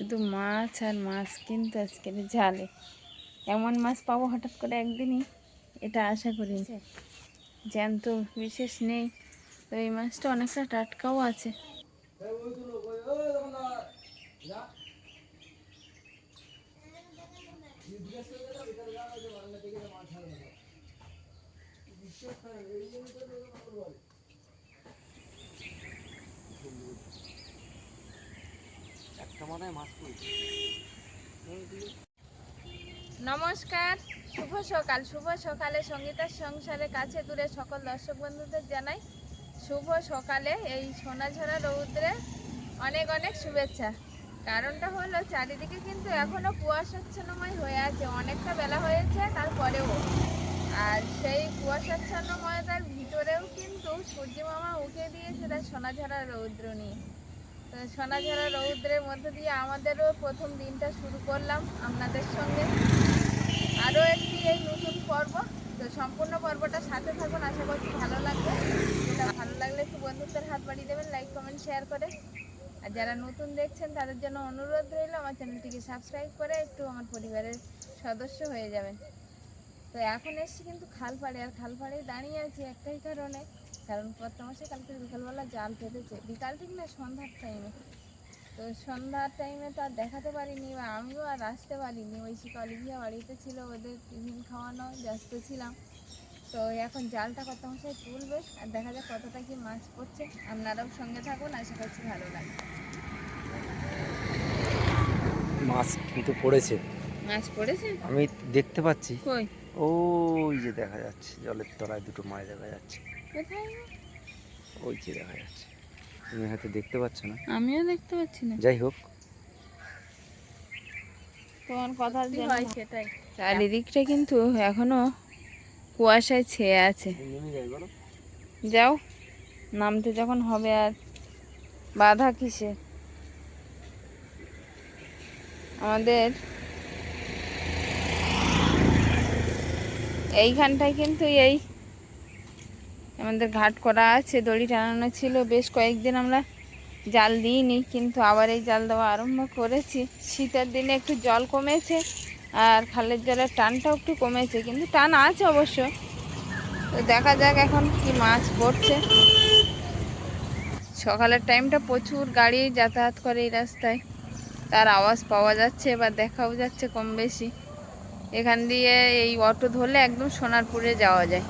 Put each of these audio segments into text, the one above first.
শুধু মাছ আর মাছ কিন্তু আজকের জালে এমন মাছ পাবো হঠাৎ করে একদিনই এটা আশা করি। জ্যান্ত বিশেষ নেই। তো এই মাছটা অনেকটা টাটকাও আছে। নমস্কার, শুভ সকাল, শুভ সকালে সঙ্গীতার সংসারে কাছে দূরে সকল দর্শক বন্ধুদের জানাই। শুভ সকালে এই সোনাঝরা রৌদ্রে অনেক অনেক শুভেচ্ছা। কারণটা হলো, চারিদিকে কিন্তু এখনও কুয়াশাচ্ছন্নময় হয়ে আছে। অনেকটা বেলা হয়েছে, তারপরেও। আর সেই কুয়াশাচ্ছন্নময়তার ভিতরেও কিন্তু সূর্য মামা উঠে দিয়েছে তার সোনাঝরা রৌদ্র নিয়ে। সোনাঝরা রৌদ্রের মধ্য দিয়ে আমাদেরও প্রথম দিনটা শুরু করলাম আপনাদের সঙ্গে। আরও একটি এই নতুন পর্ব। তো সম্পূর্ণ পর্বটা সাথে থাকুন, আশা করছি ভালো লাগবে। ভালো লাগলে একটু বন্ধুত্বের হাত বাড়িয়ে দেবেন লাইক কমেন্ট শেয়ার করে। আর যারা নতুন দেখছেন, তাদের জন্য অনুরোধ রইল, আমার চ্যানেলটিকে সাবস্ক্রাইব করে একটু আমার পরিবারের সদস্য হয়ে যাবেন। তো এখন এসছি কিন্তু খালপাড়ে, আর খালপাড়ে দাঁড়িয়ে আছি একটাই কারণে। কারণ কত মাসে কালকে বিকালবেলা জাল পেতেছে বিকাল ঠিক না সন্ধ্যার টাইমে তো সন্ধ্যার টাইমে তো আর দেখাতে পারিনি বা আমিও আর আসতে পারিনি। ওই শিকলিভিয়া বাড়িতে ছিল ওদের টিফিন খাওয়ানো ব্যস্ত ছিলাম। তো এখন জালটা কত মশাই তুলবে আর দেখা যাক কতটা কি মাছ পড়ছে। আপনারাও সঙ্গে থাকুন আশা করছি ভালো লাগে মাছ কিন্তু পড়েছে। মাছ পড়েছে? আমি দেখতে পাচ্ছি। কই? ওই যে দেখা যাচ্ছে জলের তলায় দুটো মাছ দেখা যাচ্ছে। ওই যে দেখা যাচ্ছে। তুমি হয়তো দেখতে পাচ্ছ না। আমিও দেখতে পাচ্ছি না। যাই হোক। তোমার কথা হয় সেটাই। চারিদিকটা কিন্তু এখনও কুয়াশায় ছেয়ে আছে। নেমে যাই বলো। যাও নামতে যখন হবে আর বাধা কিসে? আমাদের এইখানটায় কিন্তু এই আমাদের ঘাট করা আছে, দড়ি টানানো ছিল। বেশ কয়েকদিন আমরা জাল দিইনি, কিন্তু আবার এই জাল দেওয়া আরম্ভ করেছি। শীতের দিনে একটু জল কমেছে, আর খালের জলের টানটাও একটু কমেছে, কিন্তু টান আছে অবশ্য। তো দেখা যাক এখন কি মাছ পড়ছে। সকালের টাইমটা প্রচুর গাড়ি যাতায়াত করে এই রাস্তায়। তার আওয়াজ পাওয়া যাচ্ছে বা দেখাও যাচ্ছে কম বেশি। এখান দিয়ে এই অটো ধরলে একদম সোনারপুরে যাওয়া যায়।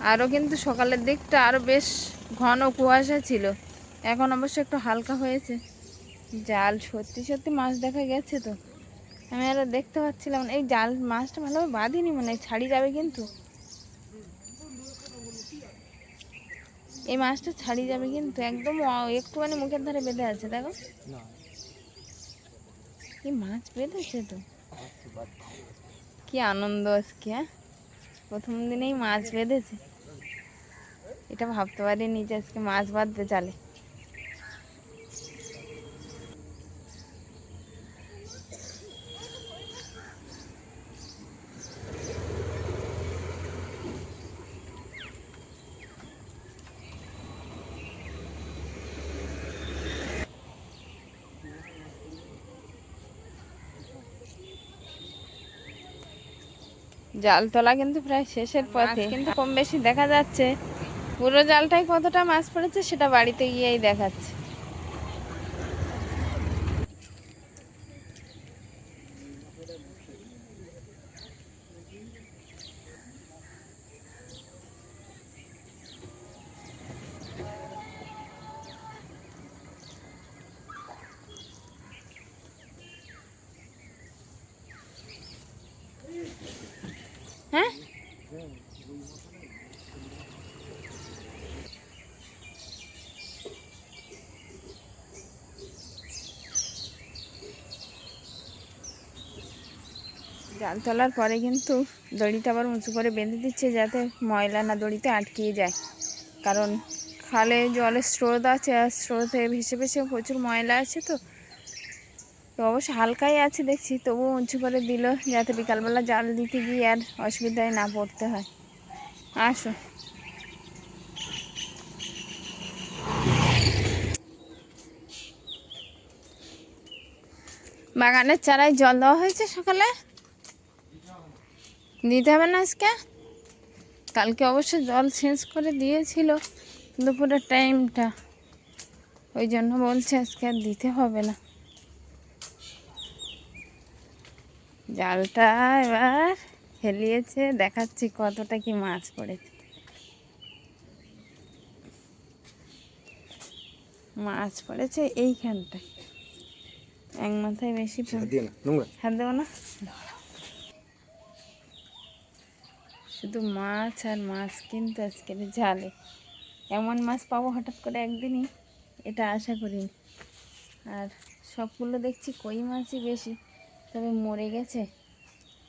আরও কিন্তু সকালের দিকটা আরও বেশ ঘন কুয়াশা ছিল। এখন অবশ্য একটু হালকা হয়েছে। জাল সত্যি সত্যি মাছ দেখা গেছে তো। আমি আরও দেখতে পাচ্ছিলাম এই জাল মাছটা ভালোভাবে বাঁধিনি মনে হয় ছাড়ি যাবে কিন্তু। এই মাছটা ছাড়ি যাবে কিন্তু একদম অ- একটুখানি মুখের ধারে বেঁধে আছে, দেখো। এই মাছ বেঁধেছে তো। কি আনন্দ আজকে হ্যাঁ? প্রথম দিনেই মাছ বেঁধেছে। এটা ভাবতে পারিনি যে আজকে মাছ বাঁধবে জালে। জাল তোলা কিন্তু প্রায় শেষের পথে। কিন্তু কম বেশি দেখা যাচ্ছে। পুরো জালটাই কতটা মাছ পড়েছে সেটা বাড়িতে গিয়েই দেখাচ্ছে। জাল তোলার পরে কিন্তু দড়িটা আবার উঁচু করে বেঁধে দিচ্ছে যাতে ময়লা না দড়িতে আটকিয়ে যায়। কারণ খালে জলের স্রোত আছে আর স্রোতে ভেসে ভেসে প্রচুর ময়লা আছে তো। তো অবশ্য হালকাই আছে দেখছি তবু উঁচু করে দিল যাতে বিকালবেলা জাল দিতে গিয়ে আর অসুবিধায় না পড়তে হয়। আসো। বাগানের চারায় জল দেওয়া হয়েছে সকালে? দিতে হবে না আজকে। কালকে অবশ্য জল চেঞ্জ করে দিয়েছিল দুপুরের টাইমটা। ওই জন্য বলছে আজকে আর দিতে হবে না। জালটা এবার ফেলিয়েছে দেখাচ্ছি কতটা কি মাছ পড়েছে। মাছ পড়েছে এইখানটায়। এক মাথায় বেশি হাত দেবো না? শুধু মাছ আর মাছ কিন্তু আজকের জালে এমন মাছ পাবো হঠাৎ করে একদিনই, এটা আশা করিনি। আর সবগুলো দেখছি কই মাছই বেশি, তবে মরে গেছে।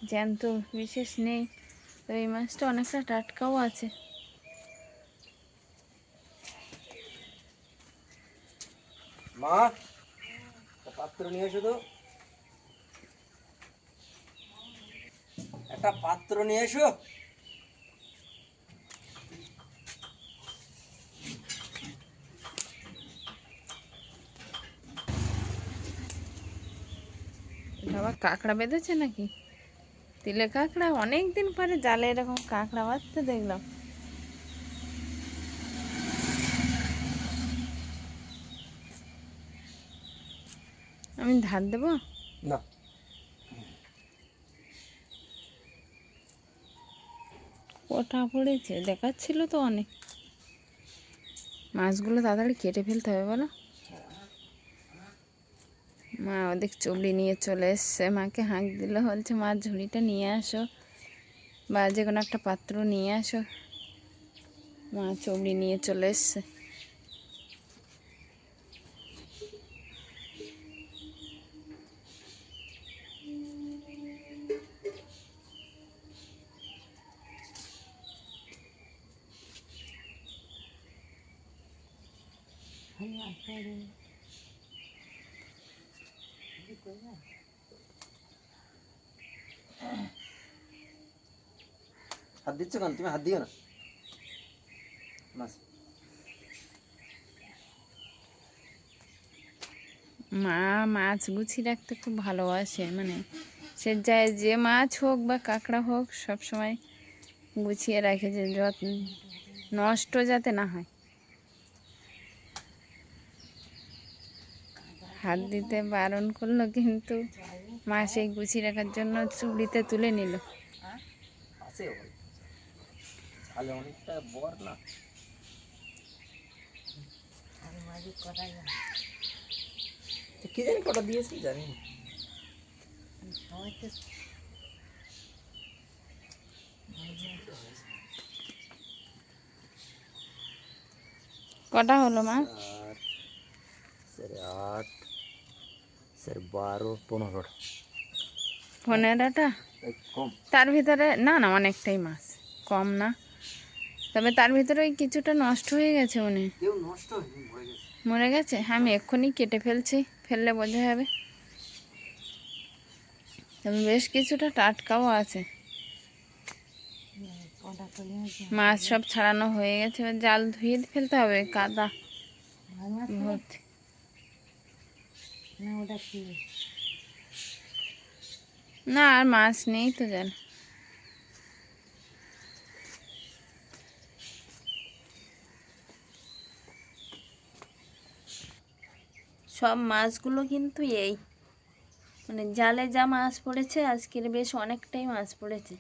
জ্যান্ত বিশেষ নেই, তবে এই মাছটা অনেকটা টাটকাও আছে। পাত্র নিয়ে এসো তো। একটা পাত্র নিয়ে এসো। আবার কাঁকড়া বেঁধেছে নাকি? তিলে কাঁকড়া অনেক দিন পরে জালে এরকম কাঁকড়া বাঁধতে দেখলাম। আমি ধার দেবো? না। কটা পড়েছে? দেখাচ্ছিল তো অনেক। মাছগুলো তাড়াতাড়ি কেটে ফেলতে হবে বলো। মা ওদিক চুবড়ি নিয়ে চলে এসছে। মাকে হাঁক দিলে, বলছে, মা, ঝুড়িটা নিয়ে আসো বা যে কোনো একটা পাত্র নিয়ে আসো। মা চবড়ি নিয়ে চলে এসছে। হাত দিচ্ছ কেন? তুমি হাত দিও না। মা, মাছ গুছিয়ে রাখতে খুব ভালোবাসে মানে সে যায় যে মাছ হোক বা কাঁকড়া হোক সব সময় গুছিয়ে রাখে যে যত নষ্ট যাতে না হয়। হাত দিতে বারণ করল কিন্তু মা সেই গুছিয়ে রাখার জন্য চুড়িতে তুলে নিল। কি জানি কটা দিয়েছি জানি কটা হলো মা? আট। চার বারো পনেরোটা। পনেরোটা? তার ভিতরে না না অনেকটাই মাছ। কম না। তবে তার ভিতরে ওই কিছুটা নষ্ট হয়ে গেছে হয়। হয়নি মরে গেছে। মরে গেছে? আমি এক্ষুনি কেটে ফেলছি ফেললে বোঝা যাবে। তবে বেশ কিছুটা টাটকাও আছে। মাছ সব ছাড়ানো হয়ে গেছে। এবার জাল ধুয়ে ফেলতে হবে কাদা। ভর্তি। না আর মাছ নেই তো জাল সব মাছগুলো কিন্তু এই। মানে জালে যা মাছ পড়েছে আজকের বেশ অনেকটাই মাছ পড়েছে।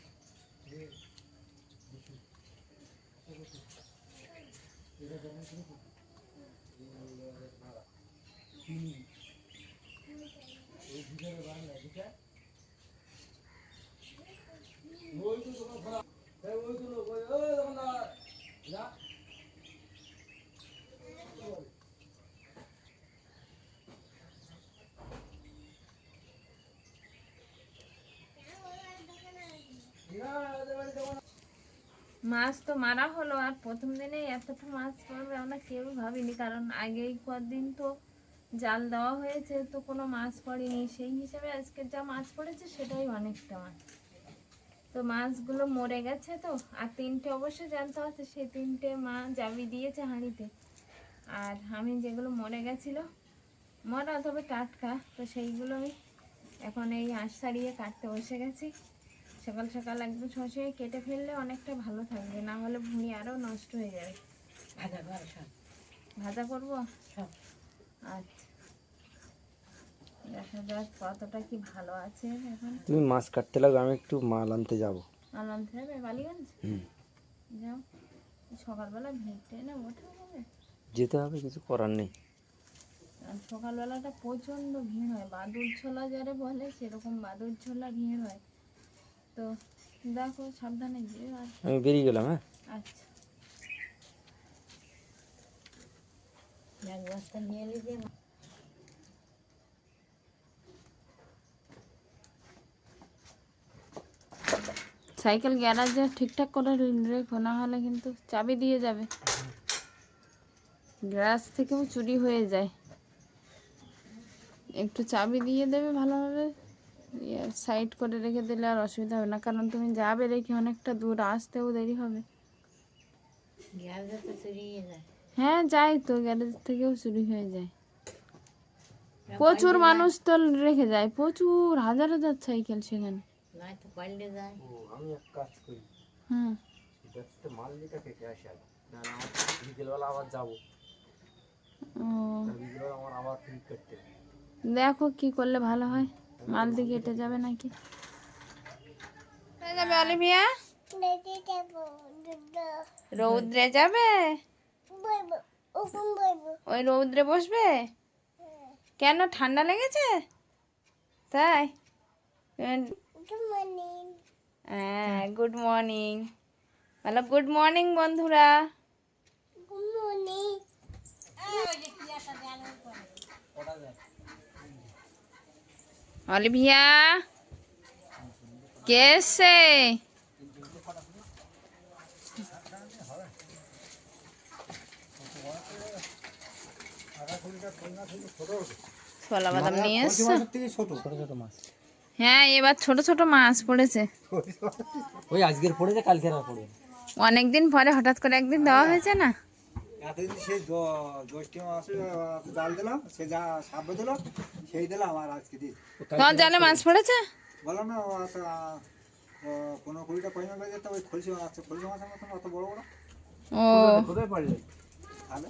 মাছ তো মারা হলো, আর প্রথম দিনে এতটা মাছ পড়বে আমরা কেউ ভাবিনি, কারণ আগেই কদিন তো জাল দেওয়া হয়েছে তো কোনো মাছ পড়েনি সেই হিসাবে আজকে যা মাছ পড়েছে সেটাই অনেকটা মাছ। তো মাছগুলো মরে গেছে তো আর তিনটে অবশ্যই জানতে আছে সেই তিনটে মা জাবি দিয়েছে হাঁড়িতে। আর আমি যেগুলো মরে গেছিল মরা তবে টাটকা তো সেইগুলো আমি এখন এই আঁশ ছাড়িয়ে কাটতে বসে গেছি। সকাল সকাল একদম শসে কেটে ফেললে অনেকটা ভালো থাকবে না হলে ভুঁড়ি আরও নষ্ট হয়ে যাবে। ভাজা ভাজা করব? সব। আচ্ছা। দেখা যাক কতটা কি ভালো আছে এখন। তুমি মাছ কাটতে লাগবে আমি একটু মাল আনতে যাব। মাল আনতে হবে বালিগঞ্জ? হুম। যাও সকালবেলা ভিড় ট্রেনে ওঠা হবে যেতে হবে কিছু করার নেই। সকালবেলাটা প্রচণ্ড ভিড় হয় বাদুর ছোলা যারে বলে সেরকম বাদুর ছোলা ভিড় হয়। তো দেখো সাবধানে আর আমি বেরিয়ে গেলাম হ্যাঁ? আচ্ছা। এক বস্তা নিয়ে এলি সাইকেল গ্যারাজে ঠিকঠাক করে রেখো না হলে কিন্তু চাবি দিয়ে যাবে। গ্যারাজ থেকেও চুরি হয়ে যায়। একটু চাবি দিয়ে দেবে ভালোভাবে। সাইড করে রেখে দিলে আর অসুবিধা হবে না। কারণ তুমি যাবে রেখে অনেকটা দূর আসতেও দেরি হবে। হ্যাঁ যাই তো গ্যারেজ থেকেও চুরি হয়ে যায়। প্রচুর মানুষ তো রেখে যায়। প্রচুর হাজার হাজার সাইকেল সেখানে। নয় তো পাল্টে যায়। ও আমি এক কাজ করি। হুম। দেখতে মাল কেটে আসি আগে। না না আমার বিকেলবেলা আবার যাব। বিকেলবেলা আমার আবার ফিল করতে দেখো কি করলে ভালো হয়। মালদি কেটে যাবে নাকি? যাবে অলিভিয়া রৌদ্রে। যাবে? ওই রৌদ্রে বসবে? কেন ঠান্ডা লেগেছে? তাই? হ্যাঁ গুড মর্নিং বলো গুড মর্নিং বন্ধুরা। অলিভিয়া কে এসছে? ছোলা বাদাম নিয়ে এসছো? হ্যাঁ এবার ছোট ছোট মাছ পড়েছে। ওই আজকের পড়েছে কালকের আর পড়বে অনেকদিন পরে হঠাৎ করে একদিন দেওয়া হয়েছে না? এতদিন সেই জ- জ্যৈষ্ঠ মাসে জাল দিলাম সে যা সাপ দিল সেই দিলাম আর আজকে দিই তোমার জালে মাছ পড়েছে। বললাম না ও একটা কুড়িটা পয়সা বেজে যেত ওই খলসি মাছ আছে খলসি মাছের মতন অত বড় বড়। ও। কোথায় তাহলে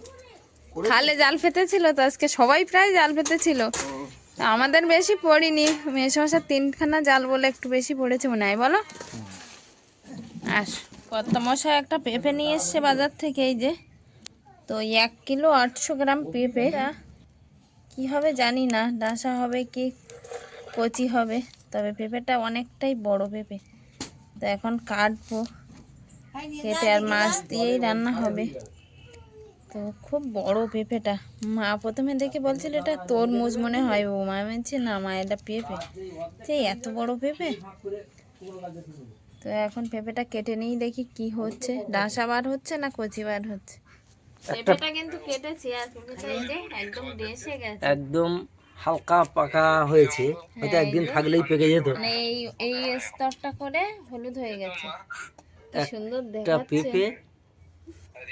খালে। জাল পেতেছিল তো আজকে সবাই প্রায় জাল পেতেছিল আমাদের বেশি পড়িনি। মেয়ে সমস্যার তিনখানা জাল বলে একটু বেশি পড়েছে মনে হয়, বলো? আস কত মশাই একটা পেঁপে নিয়ে এসছে বাজার থেকে, এই যে। তো এক কিলো আটশো গ্রাম পেঁপে। কি হবে জানি না, ডাসা হবে কি কচি হবে, তবে পেঁপেটা অনেকটাই বড় পেঁপে। তো এখন কাটবো। কেটে আর মাছ দিয়েই রান্না হবে। তো খুব বড় পেঁপেটা। মা প্রথমে দেখে বলছিল এটা তরমুজ মনে হয় ও। মা বলছি না মা এটা পেঁপে। যে এত বড় পেঁপে? তো এখন পেঁপেটা কেটে নিই দেখি কি হচ্ছে। ডাসা বার হচ্ছে না কচি বার হচ্ছে? পেঁপেটা কিন্তু কেটেছি আর পেঁপেটা এই যে একদম ডেসে গেছে। একদম হালকা পাকা হয়েছে হয়তো একদিন থাকলেই পেকে যেত। মানে এই এই স্তরটা করে হলুদ হয়ে গেছে। সুন্দর দেখাচ্ছে। পেঁপে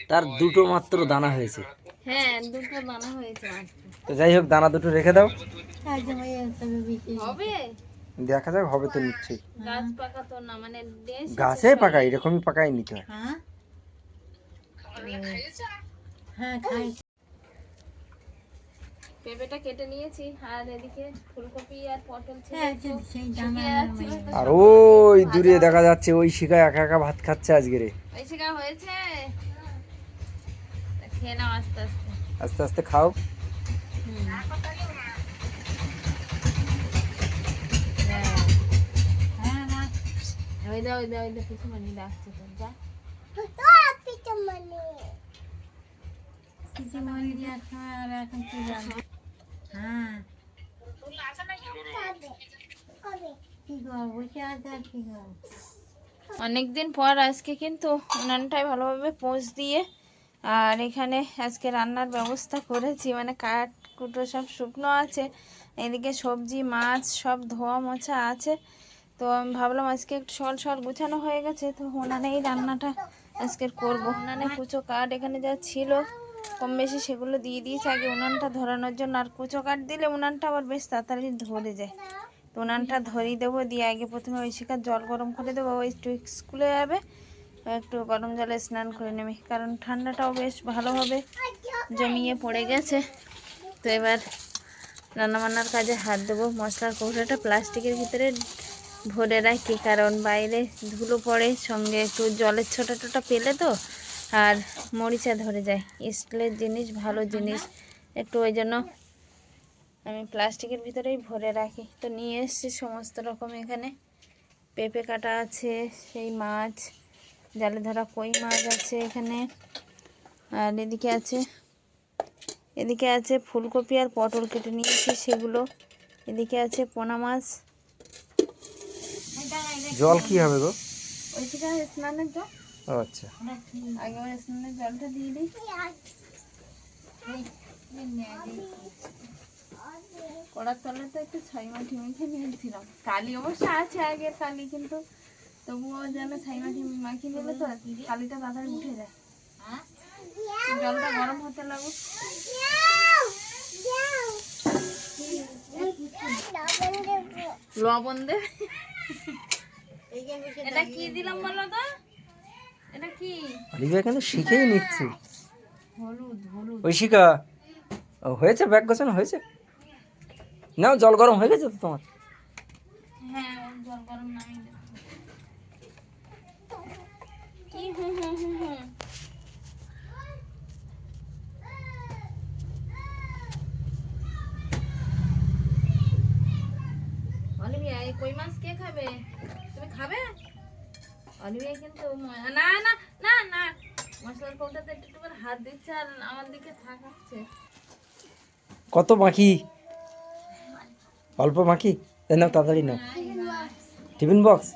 তার দুটো মাত্র দানা হয়েছে। হ্যাঁ দুটো দানা হয়েছে তো যাই হোক দানা দুটো রেখে দাও। হবে? দেখা যাক হবে তো নিশ্চয়ই। গাছ পাকা তো না মানে গাছে পাকা এরকমই পাকাই নিতে হয়। হ্যাঁ? হ্যাঁ খাই। পেঁপেটা কেটে নিয়েছি আর এদিকে ফুলকপি পটল হ্যাঁ ওই দূরে দেখা যাচ্ছে ওই শিকায় একা একা ভাত খাচ্ছে আজকে রে। ওই শিকা হয়েছে? খেয়ে নাও আস্তে আস্তে আস্তে আস্তে খাও হ্যাঁ না ওই দা ওই দা ওই দা কিছু মানি ডাকছে তো যা কিছু মনে দেওয়ার সময় আর এখন কি জানো হ্যাঁ কি গো বসে আছে আর কি গো অনেকদিন পর আজকে কিন্তু উনানটায় ভালোভাবে পোঁছ দিয়ে আর এখানে আজকে রান্নার ব্যবস্থা করেছি। মানে কাঠ, কুটো সব শুকনো আছে। এদিকে সবজি, মাছ সব ধোয়া মোছা আছে। তো আমি ভাবলাম আজকে একটু সল সল গুছানো হয়ে গেছে। তো উনানেই রান্নাটা আজকে করব। উনানে কুচো কাঠ এখানে যা ছিল, কম বেশি সেগুলো দিয়ে দিয়েছি। আগে উনানটা ধরানোর জন্য। আর কুচো কাঠ দিলে উনানটা আবার বেশ তাড়াতাড়ি ধরে যায়। তো উনানটা ধরিয়ে দেবো। দিয়ে আগে প্রথমে ঐশিকার জল গরম করে দেবো। ওই স্কুলে যাবে। একটু গরম জলে স্নান করে নেবে, কারণ ঠান্ডাটাও বেশ ভালোভাবে জমিয়ে পড়ে গেছে। তো এবার রান্নাবান্নার কাজে হাত দেবো, মশলার কৌটোটা প্লাস্টিকের ভিতরে ভরে রাখি, কারণ বাইরে ধুলো পড়ে, সঙ্গে একটু জলের ছোটা টোটা পেলে তো, আর মরিচা ধরে যায়। স্টিলের জিনিস, ভালো জিনিস, একটু ওই জন্য আমি প্লাস্টিকের ভিতরেই ভরে রাখি। তো নিয়ে এসছি সমস্ত রকম এখানে। পেঁপে কাটা আছে, সেই মাছ জালে ধরা কই মাছ আছে এখানে। আর এদিকে আছে এদিকে আছে ফুলকপি আর পটল কেটে নিয়েছি সেগুলো। এদিকে আছে পোনা মাছ। জল কি হবে গো? ওই স্নানের জল। আচ্ছা। আগে স্নানের জলটা দিয়ে দিই। কড়ার তলে তো একটু ছয় মাটি মেখে নিয়েছিলাম। কালি অবশ্য আছে আগের কালি কিন্তু তবুও যেন ছাই মাটি মাখিয়ে নিলে তো কালিটা তাড়াতাড়ি উঠে যায়। জলটা গরম হতে লাগুক লবণ দে। এটা কি দিলাম বলো তো? এটা কি? অলিভিয়া কিন্তু শিখেই নিচ্ছে। হলুদ হলুদ। ঐশিকা হয়েছে ব্যাগ গোছানো হয়েছে? নাও জল গরম হয়ে গেছে তো তোমার? হ্যাঁ জল গরম নামিয়ে দেবো কি হুম হুম হুম হুম অলিভিয়া এই কই মাছ কে খাবে? তুমি খাবে? অলিভিয়া কিন্তু না না না না। মশলার কৌটাতে একটু করে হাত দিচ্ছে আর আমার দিকে থাকাচ্ছে কত বাকি অল্প বাকি নাও তাড়াতাড়ি নাও। Tiffin box?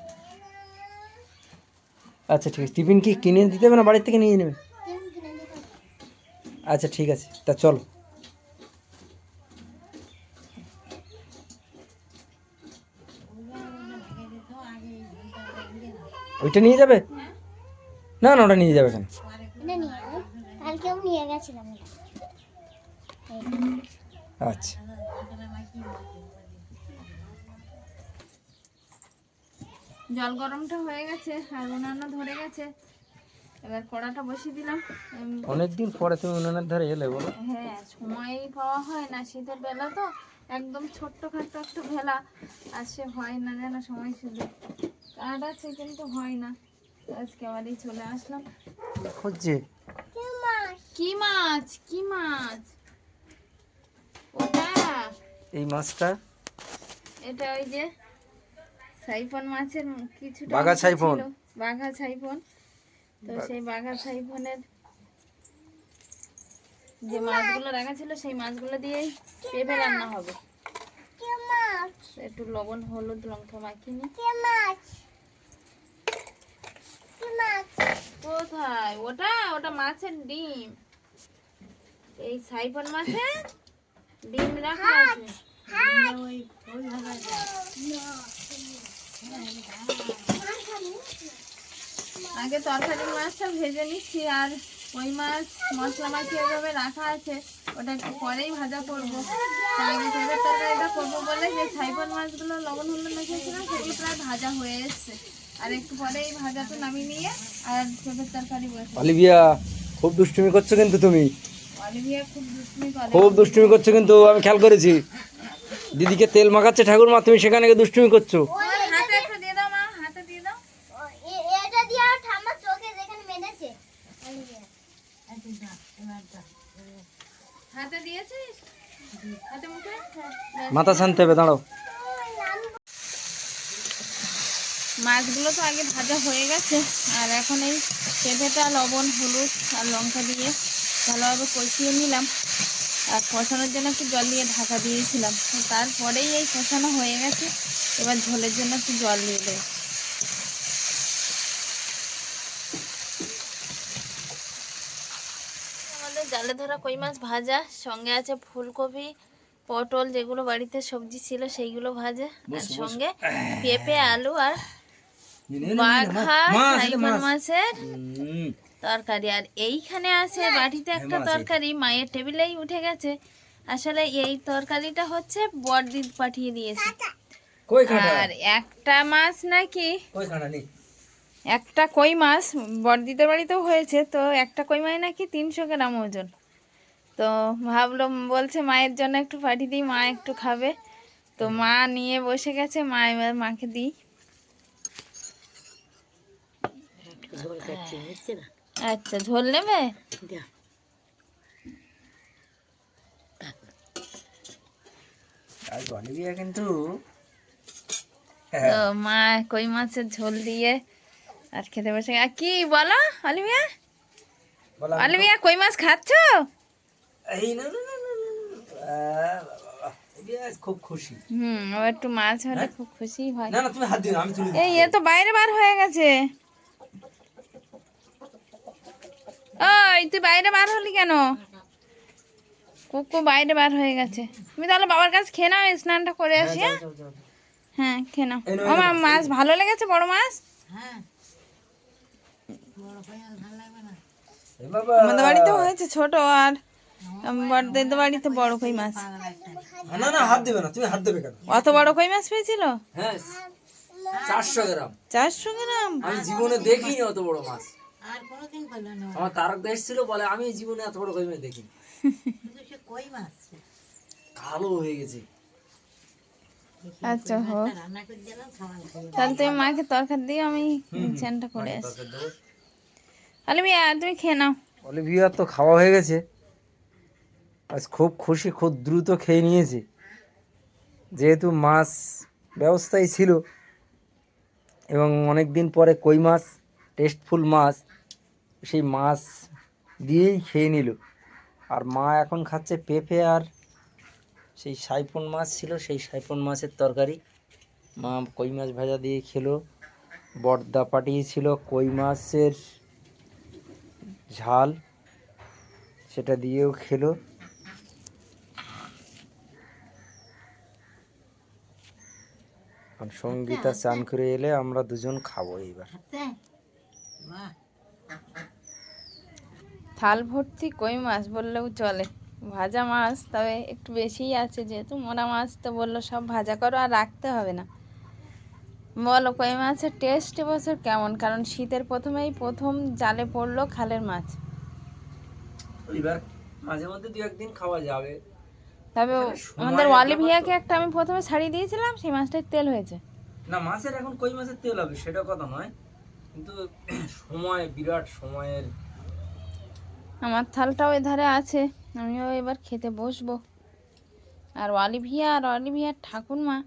আচ্ছা ঠিক আছে। টিফিন কি কিনে দিতে হবে না বাড়ির থেকে নিয়ে নেবে? আচ্ছা ঠিক আছে। তা চলো। ওইটা নিয়ে যাবে? না না ওটা নিয়ে যাবে কেন আচ্ছা। জল গরমটা হয়ে গেছে আর উনানও ধরে গেছে। এবার কড়াটা বসিয়ে দিলাম। অনেকদিন পরে তুমি উনানের ধারে এলে বলো। হ্যাঁ সময়ই পাওয়া হয় না শীতের বেলা তো একদম ছোট্ট খাটো একটা ভেলা আর সে হয় না যেন সময় শুধু। কাঠ আছে কিন্তু হয় না। আজকে আবারই চলে আসলাম। খুঁজছে কি মাছ কি মাছ? ওটা? এই মাছটা এটা ওই যে সাইফন মাছের কিছুটা বাঘা সাইফন। ছিল। বাঘা সাইফন। তো সেই বাঘা সাইফনের যে মাছগুলো রাখা ছিল সেই মাছগুলো দিয়েই পেঁপে রান্না হবে। একটু লবণ হলুদ লঙ্কা মাখিয়ে নি কোথায়? ওটা? ওটা মাছের ডিম। এই সাইফন মাছের ডিম রাখা আছে। আগে তরকারি মাছটা ভেজে নিচ্ছি আর ওই মাছ মশলা মাখিয়ে এভাবে রাখা আছে ওটা একটু পরেই ভাজা করব। আগে তরকারিটা করব বলে যে সাইবন মাছগুলো লবণ হলুদ মেখেছিলাম সেগুলো প্রায় ভাজা হয়ে এসছে। আর একটু পরেই ভাজাটা নামিয়ে নিয়ে আর পেঁপের তরকারি বসে অলিভিয়া খুব দুষ্টুমি করছ কিন্তু তুমি। অলিভিয়া খুব করে। খুব দুষ্টুমি করছ কিন্তু আমি খেয়াল করেছি। দিদিকে তেল মাখাচ্ছে ঠাকুর মা তুমি সেখানে গিয়ে দুষ্টুমি করছ ওই হাতে একটু দিয়ে দাও মা হাতে দিয়ে দাও এটা দিয়ে আর ঠাম্মার চোখে যেখানে মেরেছে হাতে দিয়েছিস? হাতে মুখে? হ্যাঁ মাথা শান্তি হবে দাঁড়াও। মাছগুলো তো আগে ভাজা হয়ে গেছে আর এখন এই পেঁপেটা লবণ হলুদ আর লঙ্কা দিয়ে ভালোভাবে কষিয়ে নিলাম। আর কষানোর জন্য একটু জল দিয়ে ঢাকা দিয়েছিলাম। তারপরেই এই কষানো হয়ে গেছে। এবার ঝোলের জন্য একটু জল দিয়ে দেবো। আমাদের ধরা কই মাছ ভাজা সঙ্গে আছে ফুলকপি পটল যেগুলো বাড়িতে সবজি ছিল সেইগুলো ভাজা আর সঙ্গে পেঁপে আলু আর বাঘা সাইফন মাছের তরকারি। আর এইখানে আছে বাটিতে একটা তরকারি মায়ের টেবিলেই উঠে গেছে। আসলে এই তরকারিটা হচ্ছে বড়দি পাঠিয়ে দিয়েছে। আর একটা মাছ নাকি কই খাটা নেই একটা কই মাছ বড়দিদের বাড়িতেও হয়েছে তো একটা কই মাছ নাকি তিনশো গ্রাম ওজন। তো ভাবলাম বলছে মায়ের জন্য একটু পাঠিয়ে দিই মা একটু খাবে। তো মা নিয়ে বসে গেছে মা এবার মাকে দিই। আচ্ছা ঝোল নেবে? কিন্তু মা কই মাছের ঝোল দিয়ে আর খেতে বসে আর কি বলো অলিভিয়া? বলা অলিভিয়া কই মাছ খাচ্ছ? এই না না না খুব খুশি। হুম ও একটু মাছ হলে খুব খুশি হয়। না না তুমি হাত দিও আমি তুলে এই এ তো বাইরে বার হয়ে গেছে। ওই তুই বাইরে বার হলি কেন? কুকু বাইরে বার হয়ে গেছে। তুমি তাহলে বাবার কাছে খেয়ে নাও স্নানটা করে আসি হ্যাঁ যাও। হ্যাঁ খেয়ে নাও। নাও। মাছ ভালো লেগেছে বড় মাছ? হ্যাঁ বড় কই আর ভালো লাগবে না এ বাবা আমাদের বাড়িতেও হয়েছে ছোট আর বড়দের বাড়িতে বড় কই মাছ। না না হাত দেবে না তুমি হাত দেবে কেন? অত বড় কই মাছ পেয়েছিল? হ্যাঁ চারশো গ্রাম। চারশো গ্রাম? আমি জীবনে দেখিনি অত বড় মাছ। আর কোনোদিন করল না। আমার তারক দেশ ছিল বলে আমি জীবনে এত বড় কই মাছ দেখিনি। কই মাছ? কালো হয়ে গেছে। আচ্ছা হোক। তাহলে তুমি মাকে তরকার দিয়ে আমি করে আসি। মিয়া তুমি খেয়ে নাও। অলিভিয়ার তো খাওয়া হয়ে গেছে। আজ খুব খুশি, খুব দ্রুত খেয়ে নিয়েছে। যেহেতু মাছ ব্যবস্থাই ছিল এবং অনেক দিন পরে কই মাছ টেস্টফুল মাছ, সেই মাছ দিয়েই খেয়ে নিল। আর মা এখন খাচ্ছে পেঁপে আর সেই সাইপন মাছ ছিল, সেই সাইপন মাছের তরকারি। মা কই মাছ ভাজা দিয়ে খেলো। বর্দা পাঠিয়েছিল কই মাছের ঝাল সেটা দিয়েও খেলো। আর সঙ্গীতা চান করে এলে আমরা দুজন খাব এইবার। থাল ভর্তি কই মাছ বললেও চলে। ভাজা মাছ তবে একটু বেশিই আছে যেহেতু মোরা মাছ তো বলল সব ভাজা করো আর রাখতে হবে না। বলো কই মাছের টেস্ট এবছর কেমন? কারণ শীতের প্রথমেই প্রথম জালে পড়ল খালের মাছ। এবার মাঝে মধ্যে দু একদিন খাওয়া যাবে। তবে আমাদের অলিভিয়াকে একটা আমি প্রথমে ছাড়িয়ে দিয়েছিলাম সেই মাছটার তেল হয়েছে। না মাছের এখন কই মাছের তেল হবে সেটা কথা নয় কিন্তু সময় বিরাট সময়ের। আমার থালটাও এধারে আছে আমিও এবার খেতে বসবো। আর অলিভিয়া আর অলিভিয়ার ঠাকুরমা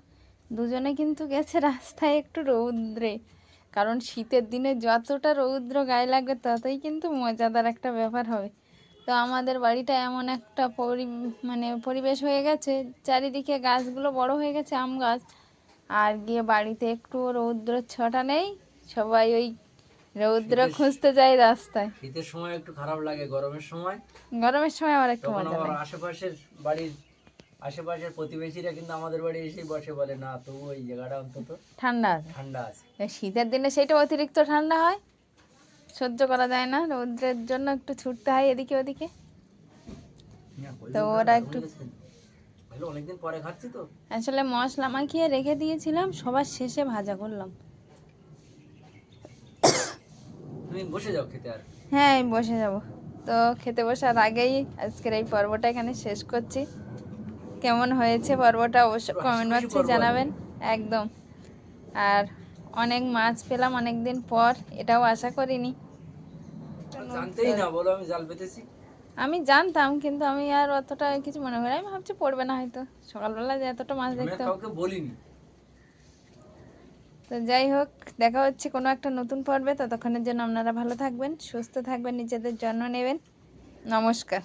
দুজনে কিন্তু গেছে রাস্তায় একটু রৌদ্রে। কারণ শীতের দিনে যতটা রৌদ্র গায়ে লাগবে ততই কিন্তু মজাদার একটা ব্যাপার হবে। তো আমাদের বাড়িটা এমন একটা পরি মানে পরিবেশ হয়ে গেছে চারিদিকে গাছগুলো বড় হয়ে গেছে আম গাছ। আর গিয়ে বাড়িতে একটু রৌদ্র ছটা নেই সবাই ওই রৌদ্র খুঁজতে যায় রাস্তায়। শীতের সময় একটু খারাপ লাগে গরমের সময়। গরমের সময় আমার একটু মজা লাগে। আশেপাশের বাড়ির আশেপাশের প্রতিবেশীরা কিন্তু আমাদের বাড়ি এসে বসে বলে না তবু ওই জায়গাটা অন্তত ঠান্ডা আছে। ঠান্ডা আছে। শীতের দিনে সেটা অতিরিক্ত ঠান্ডা হয়? সহ্য করা যায় না রৌদ্রের জন্য একটু ছুটতে হয় এদিকে ওদিকে। তো ওরা একটু অনেকদিন পরে খাচ্ছি তো। আসলে মশলা মাখিয়ে রেখে দিয়েছিলাম সবার শেষে ভাজা করলাম। তুমি বসে যাও খেতে আর। হ্যাঁ আমি বসে যাব। তো খেতে বসার আগেই আজকের এই পর্বটা এখানে শেষ করছি। কেমন হয়েছে পর্বটা অবশ্যই কমেন্ট বক্সে জানাবেন একদম। আর অনেক মাছ পেলাম অনেক দিন পর এটাও আশা করিনি। জানতেই না বলো আমি জানতাম কিন্তু আমি আর অতটা কিছু মনে করি আমি ভাবছি পড়বে না হয়তো। সকালবেলা যে এতটা মাছ আমি দেখতে কাউকে বলিনি। তো যাই হোক দেখা হচ্ছে কোনো একটা নতুন পর্বে। ততক্ষণের জন্য আপনারা ভালো থাকবেন সুস্থ থাকবেন নিজেদের যত্ন নেবেন। নমস্কার।